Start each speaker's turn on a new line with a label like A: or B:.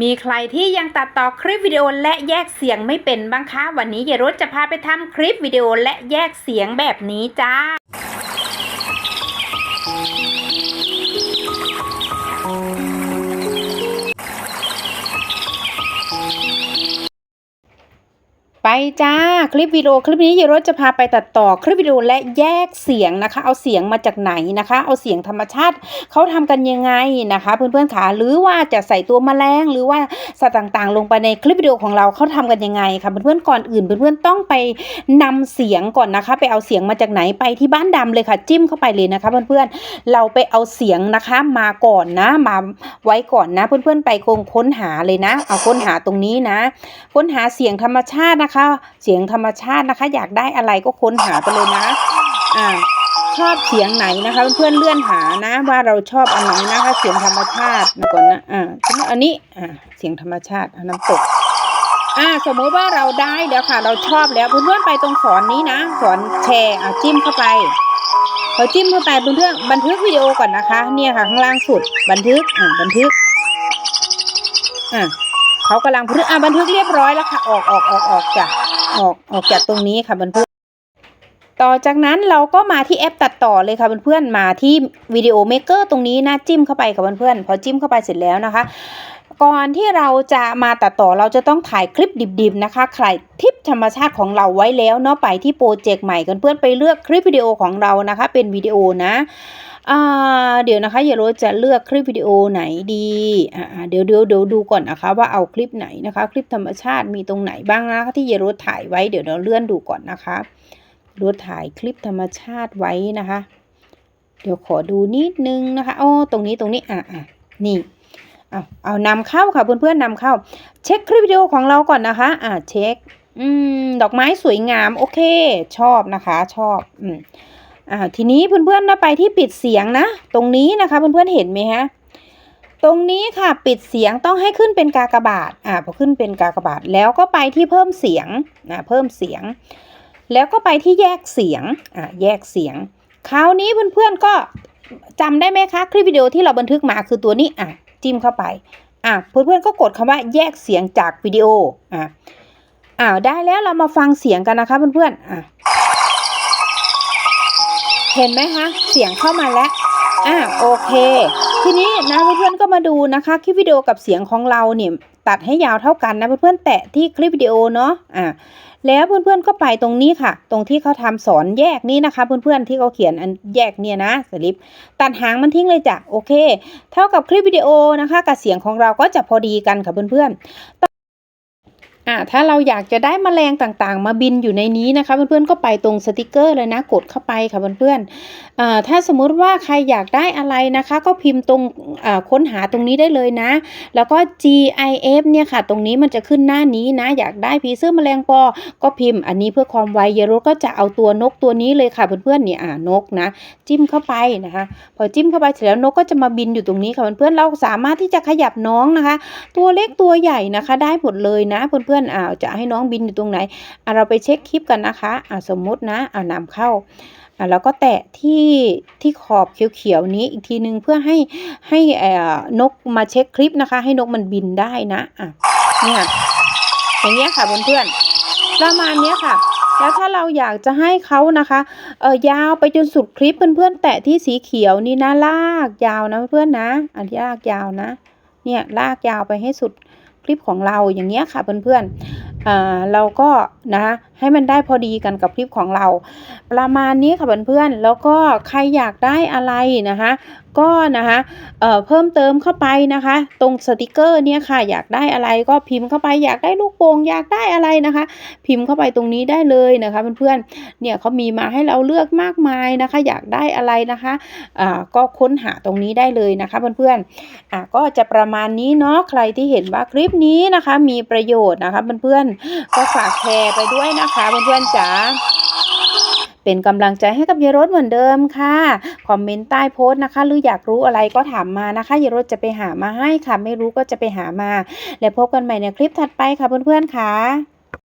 A: มีใครที่ยังตัดต่อคลิปวิดีโอและแยกเสียงไม่เป็นบ้างคะ วันนี้เยรถจะพาไปทำคลิปวิดีโอและแยกเสียงแบบนี้จ้า จ้า คลิปวิดีโอคลิปนี้เยายรจะพาไปตัดต่อคลิปวิดีโอและแยกเสียงนะคะ เอาเสียงมาจากไหนนะคะ เอาเสียงธรรมชาติเขาทำกันยังไงนะคะ เพื่อนๆขาหรือว่าจะใส่ตัวแมลงหรือว่าสัตว์ต่างๆ ลงไปในคลิปวิดีโอของเราเขาทำกันยังไงคะเพื่อนๆก่อนอื่นเพื่อนๆต้องไปนำเสียงก่อนนะคะ ไปเอาเสียงมาจากไหนไปที่บ้านดำเลยค่ะ จิ้มเข้าไปเลยนะคะ เพื่อนๆเราไปเอาเสียงนะคะมาก่อนนะมาไว้ก่อนนะ เพื่อนๆไปคงค้นหาเลยนะ เอาค้นหาตรงนี้นะ ค้นหาเสียงธรรมชาตินะคะเสียงธรรมชาตินะคะ อยากได้อะไรก็ค้นหาไปเลยนะอ่าชอบเสียงไหนนะคะเพื่อนๆเลื่อนหานะว่าเราชอบอันไหนนะคะเสียงธรรมชาติมาก่อนนะอ่าสมมติอันนี้อ่าเสียงธรรมชาติน้ำตกอ่าสมมุติว่าเราได้แล้วค่ะ เราชอบแล้วเพื่อนๆไปตรงสอนนี้นะ สอนแชร์อะจิ้มเข้าไปพอจิ้มเข้าไปเพื่อนๆบันทึกวิดีโอก่อนนะคะ เนี่ยค่ะข้างล่างสุดบันทึกอ่าบันทึกอ่า เขากำลังบันทึกอะบันทึกเรียบร้อยแล้วค่ะ ออกออกออกออกจากออกออกจากตรงนี้ค่ะบันทึกต่อจากนั้นเราก็มาที่แอปตัดต่อเลยค่ะเพื่อนๆมาที่วิดีโอเมกเกอร์ตรงนี้นะจิ้มเข้าไปค่ะเพื่อนๆพอจิ้มเข้าไปเสร็จแล้วนะคะ ก่อนที่เราจะมาตัดต่อเราจะต้องถ่ายคลิปดิบๆนะคะใครทิปธรรมชาติของเราไว้แล้วเนาะไปที่โปรเจกต์ใหม่กันเพื่อนไปเลือกคลิปวิดีโอของเรานะคะ เป็นวิดีโอนะ อ่าเดี๋ยวนะคะอย่ารู้จะเลือกคลิปวิดีโอไหนดีอ่าเดี๋ยวเดี๋ยวเดี๋ยวดูก่อนนะคะ ว่าเอาคลิปไหนนะคะ คลิปธรรมชาติมีตรงไหนบ้างนะคะที่เยโรถ่ายไว้เดี๋ยวเราเลื่อนดูก่อนนะคะรถถ่ายคลิปธรรมชาติไว้นะคะ เดี๋ยวขอดูนิดนึงนะคะโอ้ตรงนี้ตรงนี้อะอะนี่เอาเอานำเข้าค่ะเพื่อนๆนำเข้า เช็คคลิปวิดีโอของเราก่อนนะคะ อ่าเช็ค อืม ดอกไม้สวยงาม โอเค ชอบนะคะ ชอบ อืม อ่าทีนี้เพื่อนๆนะไปที่ปิดเสียงนะ ตรงนี้นะคะเพื่อนๆเห็นไหมฮะตรงนี้ค่ะปิดเสียงต้องให้ขึ้นเป็นกากบาทอ่าพอขึ้นเป็นกากบาทแล้วก็ไปที่เพิ่มเสียงอ่าเพิ่มเสียง แล้วก็ไปที่แยกเสียงอ่าแยกเสียง คราวนี้เพื่อนๆก็จำได้ไหมคะคลิปวิดีโอที่เราบันทึกมาคือตัวนี้อะจิ้มเข้าไปอะเพื่อนๆก็กดคำว่าแยกเสียงจากวิดีโออะอ่าได้แล้วเรามาฟังเสียงกันนะคะเพื่อนๆอะ เห็นไหมคะเสียงเข้ามาแล้วอ่าโอเค ทีนี้นะเพื่อนๆก็มาดูนะคะคลิปวิดีโอกับเสียงของเราเนี่ยตัดให้ยาวเท่ากันนะเพื่อนๆแตะที่คลิปวิดีโอเนาะอ่าแล้วเพื่อนๆก็ไปตรงนี้ค่ะ ตรงที่เขาทำสอนแยกนี้นะคะ เพื่อนๆที่เขาเขียนอันแยกเนี่ยนะสลิปตัดหางมันทิ้งเลยจ้ะโอเค เท่ากับคลิปวิดีโอนะคะ กับเสียงของเราก็จะพอดีกันค่ะเพื่อนๆ อ่าถ้าเราอยากจะได้แมลงต่างๆ มาบินอยู่ในนี้นะคะเพื่อนๆก็ไปตรงสติกเกอร์เลยนะกดเข้าไปค่ะเพื่อนๆอ่าถ้าสมมุติว่าใครอยากได้อะไรนะคะ ก็พิมพ์ตรงอ่าค้นหาตรงนี้ได้เลยนะ แล้วก็ GIF เนี่ยค่ะ ตรงนี้มันจะขึ้นหน้านี้นะ อยากได้ผีเสื้อแมลงปอ ก็พิมพ์อันนี้เพื่อความไวเยโรก็จะเอาตัวนกตัวนี้เลยค่ะเพื่อนๆเนี่ยอ่านกนะ จิ้มเข้าไปนะคะ พอจิ้มเข้าไปเสร็จแล้วนกก็จะมาบินอยู่ตรงนี้ค่ะเพื่อนๆเราสามารถที่จะขยับน้องนะคะ ตัวเล็กตัวใหญ่นะคะ ได้หมดเลยนะเพื่อนๆอ่าจะให้น้องบินอยู่ตรงไหนอ่าเราไปเช็คคลิปกันนะคะอ่าสมมุตินะอ่านำเข้าอ่าแล้วก็แตะที่ที่ขอบเขียวๆนี้อีกทีนึงเพื่อให้ให้เอ่อนกมาเช็คคลิปนะคะ ให้นกมันบินได้นะอะเนี่ยอย่างเงี้ยค่ะเพื่อนๆประมาณเนี้ยค่ะแล้วถ้าเราอยากจะให้เขานะคะเออยาวไปจนสุดคลิปเพื่อนๆแตะที่สีเขียวนี่นะลากยาวนะเพื่อนนะ อันลากยาวนะ เนี่ยลากยาวไปให้สุด คลิปของเราอย่างเงี้ยค่ะเพื่อนๆอ่าเราก็นะ ให้มันได้พอดีกันกับคลิปของเรา ประมาณนี้ค่ะเพื่อนๆแล้วก็ใครอยากได้อะไรนะคะก็นะคะเอ่อเพิ่มเติมเข้าไปนะคะ ตรงสติกเกอร์เนี่ยค่ะ อยากได้อะไรก็พิมพ์เข้าไป อยากได้ลูกโป่งอยากได้อะไรนะคะ พิมพ์เข้าไปตรงนี้ได้เลยนะคะเพื่อนๆเนี่ยเขามีมาให้เราเลือกมากมายนะคะ อยากได้อะไรนะคะอ่าก็ค้นหาตรงนี้ได้เลยนะคะเพื่อนๆอะก็จะประมาณนี้เนาะใครที่เห็นว่าคลิปนี้นะคะ มีประโยชน์นะคะเพื่อนๆก็ฝากแชร์ไปด้วยนะคะคะเพื่อนๆจ๋าเป็นกำลังใจให้กับเยรถเหมือนเดิมค่ะ คอมเมนต์ใต้โพสต์นะคะ หรืออยากรู้อะไรก็ถามมานะคะ เยายรถจะไปหามาให้ค่ะ ไม่รู้ก็จะไปหามา แล้วพบกันใหม่ในคลิปถัดไปค่ะเพื่อนๆค่ะ